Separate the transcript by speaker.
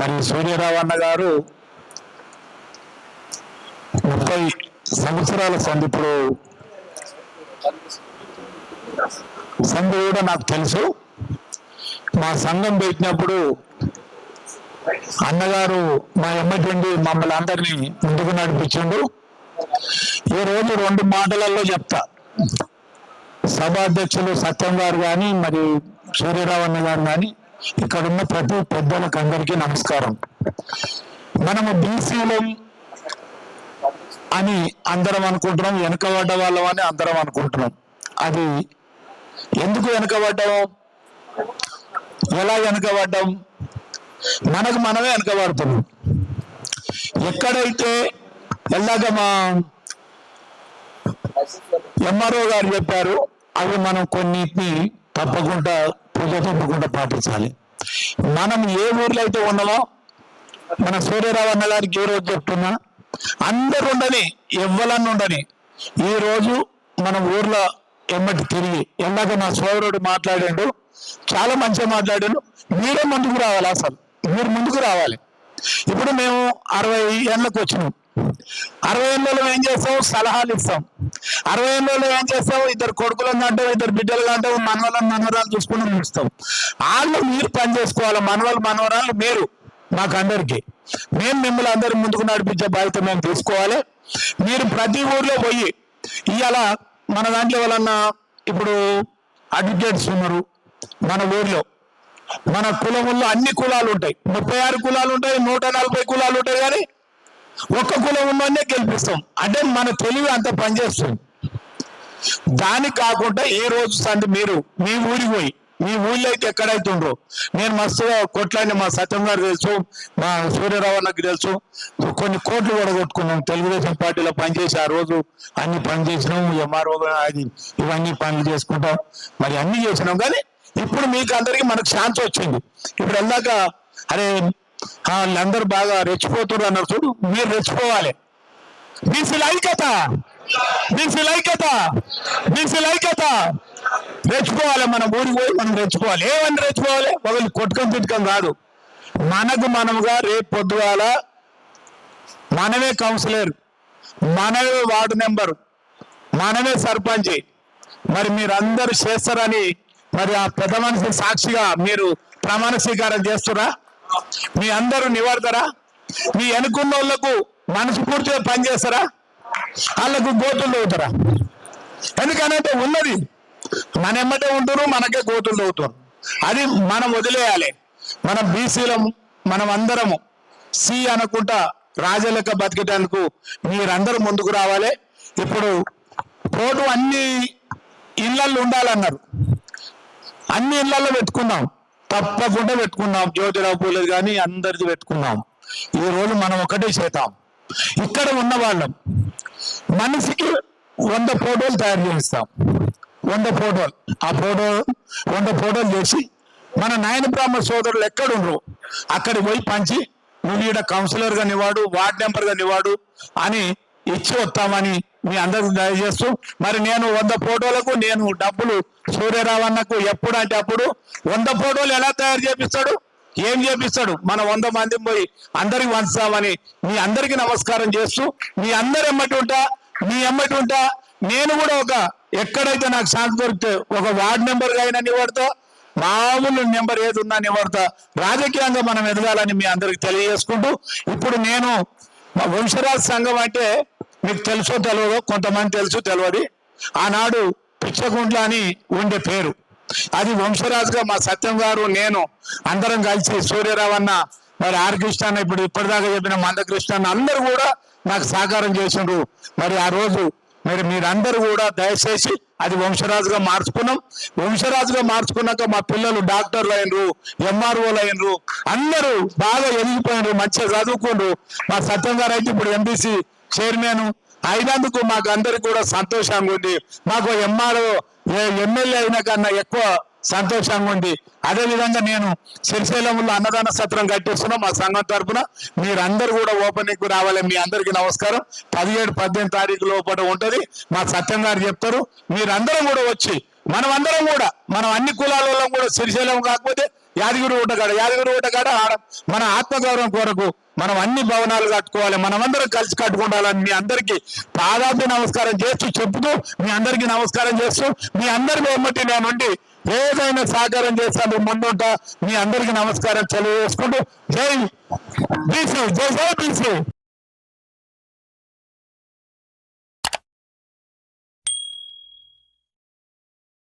Speaker 1: మరి సూర్యరావు అన్న గారు ముప్పై సంవత్సరాల సంధి ఇప్పుడు సంధి కూడా నాకు తెలుసు. మా సంఘం పెట్టినప్పుడు అన్నగారు మా ఎమ్మటి మమ్మల్ని అందరినీ ముందుకు నడిపించిండు. ఈ రోజు రెండు మాటలలో చెప్తా. సభాధ్యక్షులు సత్యం గారు కానీ మరి సూర్యరావు అన్న గారు కానీ ఇక్కడ ఉన్న ప్రతి పెద్దలకు అందరికీ నమస్కారం. మనము బీసీలం అని అందరం అనుకుంటున్నాం వెనుకబడ్డ వాళ్ళం అని అందరం అనుకుంటున్నాం. అది ఎందుకు వెనుకబడ్డం? ఎలా వెనుకబడ్డం? మనకు మనమే వెనుకబడుతున్నాం. ఎక్కడైతే ఎలాగ మా ఎంఆర్ఓ గారు చెప్పారు అవి మనం కొన్నిటిని తప్పకుండా పూజ తప్పకుండా పాటించాలి. మనం ఏ ఊర్లో అయితే ఉన్నామో మన సూర్యరావు అన్న గారికి ఏ రోజు చెప్తున్నా అందరు ఉండని ఎవ్వలన్నా ఉండని ఈ రోజు మన ఊర్లో ఎమ్మటి తిరిగి ఎందాక మా సోదరుడు మాట్లాడాడు చాలా మంచిగా మాట్లాడాడు మీరే ముందుకు రావాలి అసలు మీరు ముందుకు రావాలి. ఇప్పుడు మేము అరవై ఏళ్ళకు వచ్చినాం. అరవై ఏళ్ళలో ఏం చేస్తాం? సలహాలు ఇస్తాం. అరవై ఏళ్ళలో ఏం చేస్తావు? ఇద్దరు కొడుకులను అంటావు ఇద్దరు బిడ్డలు అంటావు మనవలను మనవరాలు చూసుకుని చూస్తాం వాళ్ళు మీరు పని చేసుకోవాలి మనవలు మనవరాలు మీరు మాకు అందరికీ. మేము మిమ్మల్ని అందరి ముందుకు నడిపించే బాధ్యత మేము తీసుకోవాలి. మీరు ప్రతి ఊర్లో పోయి ఇవాళ మన దాంట్లో ఎవరన్నా ఇప్పుడు అడ్వకేట్స్ ఉన్నారు మన ఊర్లో. మన కులముల్లో అన్ని కులాలు ఉంటాయి. ముప్పై ఆరు కులాలు ఉంటాయి నూట నలభై కులాలు ఉంటాయి కానీ ఒక్క కులం గెలిపిస్తాం. అంటే మన తెలివి అంత పనిచేస్తుంది. దానికి కాకుండా ఏ రోజు సంది మీరు మీ ఊరికి పోయి మీ ఊళ్ళో అయితే ఎక్కడైతే ఉండరు నేను మస్తుగా కొట్లాడిన మా సత్యం గారు తెలుసు మా సూర్యరావు అన్నకు తెలుసు. కొన్ని కోట్లు కూడా కొట్టుకున్నాం. తెలుగుదేశం పార్టీలో పనిచేసి ఆ రోజు అన్ని పని చేసినాం. ఎంఆర్ఓ అది ఇవన్నీ పనులు చేసుకుంటాం. మరి అన్ని చేసినాం. కానీ ఇప్పుడు మీకు అందరికి మనకు ఛాన్స్ వచ్చింది. ఇప్పుడు అందాక అరే వాళ్ళందరూ బాగా రెచ్చిపోతున్నారు అన్నారు చూడు మీరు రెచ్చిపోవాలి. బీసీల ఐక్యత. బీసీల ఐక్యత. బీసీల ఐక్యత. రెచ్చిపోవాలి మనం ఊరికి పోయి మనం రెచ్చిపోవాలి. ఏమని రెచ్చిపోవాలి? ఒకళ్ళు కొట్టుకొని తిట్టుకొని కాదు మనకు మనముగా రేపు పొద్దుగాల మనమే కౌన్సిలర్ మనమే వార్డు నెంబర్ మనమే సర్పంచ్. మరి మీరందరూ చేస్తారని మరి ఆ పెద్ద మనిషి సాక్షిగా మీరు ప్రమాణ స్వీకారం చేస్తురా? మీ అందరూ నివాడతారా మీ వెనుకున్న వాళ్ళకు మనస్ఫూర్తిగా పనిచేస్తారా? వాళ్ళకు గోతులు అవుతారా ఎందుకనంటే ఉన్నది మన ఎమ్మటే ఉంటారు మనకే గోతులు అవుతారు అది మనం వదిలేయాలి. మనం బీసీలము మనం అందరము సి అనుకుంటా రాజలెక్క బతికేటందుకు మీరందరూ ముందుకు రావాలి. ఇప్పుడు కోటు అన్ని ఇళ్ళల్లో ఉండాలన్నారు. అన్ని ఇళ్ళలో పెట్టుకున్నాం తప్పకుండా పెట్టుకున్నాం. జ్యోతిరావు పూలేదు కానీ అందరిది పెట్టుకున్నాం. ఈ రోజు మనం ఒకటే చేద్దాం. ఇక్కడ ఉన్న వాళ్ళం. మనిషికి వంద ఫోటోలు తయారు చేస్తాం వంద ఫోటోలు. ఆ ఫోటో వంద ఫోటోలు చేసి మన నాయన బ్రాహ్మ సోదరులు ఎక్కడుండ్రు? అక్కడికి పోయి పంచి నువ్వు ఈడ కౌన్సిలర్ కానివాడు వార్డ్ మెంబర్ కానివాడు అని ఇచ్చి వస్తామని మీ అందరికి దయచేస్తూ మరి నేను వంద ఫోటోలకు నేను డబ్బులు సూర్యరావన్నకు ఎప్పుడు అంటే అప్పుడు వంద ఫోటోలు ఎలా తయారు చేపిస్తాడు? ఏం చేపిస్తాడు? మన వంద మంది పోయి అందరికి వంచుతామని మీ అందరికి నమస్కారం చేస్తూ మీ అందరు ఎమ్మటి ఉంటా మీ ఎమ్మటి ఉంటా. నేను కూడా ఒక ఎక్కడైతే నాకు శాంతి దొరికితే ఒక వార్డ్ నెంబర్ అయినా నివడతా మామూలు నెంబర్ ఏది ఉన్నా నివడతా రాజకీయంగా మనం ఎదగాలని మీ అందరికి తెలియజేసుకుంటూ ఇప్పుడు నేను వంశరాజ్ సంఘం అంటే మీకు తెలుసో తెలియదో కొంతమంది తెలుసు తెలియదు ఆనాడు పిచ్చగుంట్ల అని ఉండే పేరు. అది వంశరాజుగా మా సత్యం గారు నేను అందరం కలిసి సూర్యరావు అన్న మరి ఆర్ కృష్ణ ఇప్పుడు ఇప్పటిదాకా చెప్పిన మందకృష్ణ అందరూ కూడా నాకు సహకారం చేసిండ్రు. మరి ఆ రోజు మరి మీరందరూ కూడా దయచేసి అది వంశరాజుగా మార్చుకున్నాం. వంశరాజుగా మార్చుకున్నాక మా పిల్లలు డాక్టర్లు అయినరు ఎంఆర్ఓలు అయినరు అందరూ బాగా ఎదిగిపోయినరు మంచిగా చదువుకుండ్రు మా సత్యం గారు అయితే ఇప్పుడు ఎంబీసీ చైర్మన్ అయినందుకు మాకు అందరికి కూడా సంతోషంగా ఉంది. మాకు ఎంఆర్ఓ ఎమ్మెల్యే అయిన కన్నా ఎక్కువ సంతోషంగా ఉంది. అదేవిధంగా నేను శ్రీశైలంలో అన్నదాన సత్రం కట్టిస్తున్నాం మా సంఘం తరఫున మీరందరూ కూడా ఓపెనింగ్కు రావాలి. మీ అందరికీ నమస్కారం. పదిహేడు పద్దెనిమిది తారీఖు లోపల ఉంటుంది. మా సత్యం గారు చెప్తారు. మీరందరం కూడా వచ్చి మనం అందరం కూడా మనం అన్ని కులాలలో కూడా శ్రీశైలం కాకపోతే యాదగిరి గుట్టకాడ యాదగిరి ఊట ఆడ మన ఆత్మగౌరవం కొరకు మనం అన్ని భవనాలు కట్టుకోవాలి మనమందరం కలిసి కట్టుకుండాలని మీ అందరికీ పాదాభి నమస్కారం చేస్తూ చెప్తూ మీ అందరికీ నమస్కారం చేస్తూ మీ అందరి వెమ్మటి నేను ఉండి ఏదైనా సహకారం చేస్తాను ముందుంటా మీ అందరికీ నమస్కారం తెలియజేసుకుంటూ. జై బీసీ జై జై బీసీ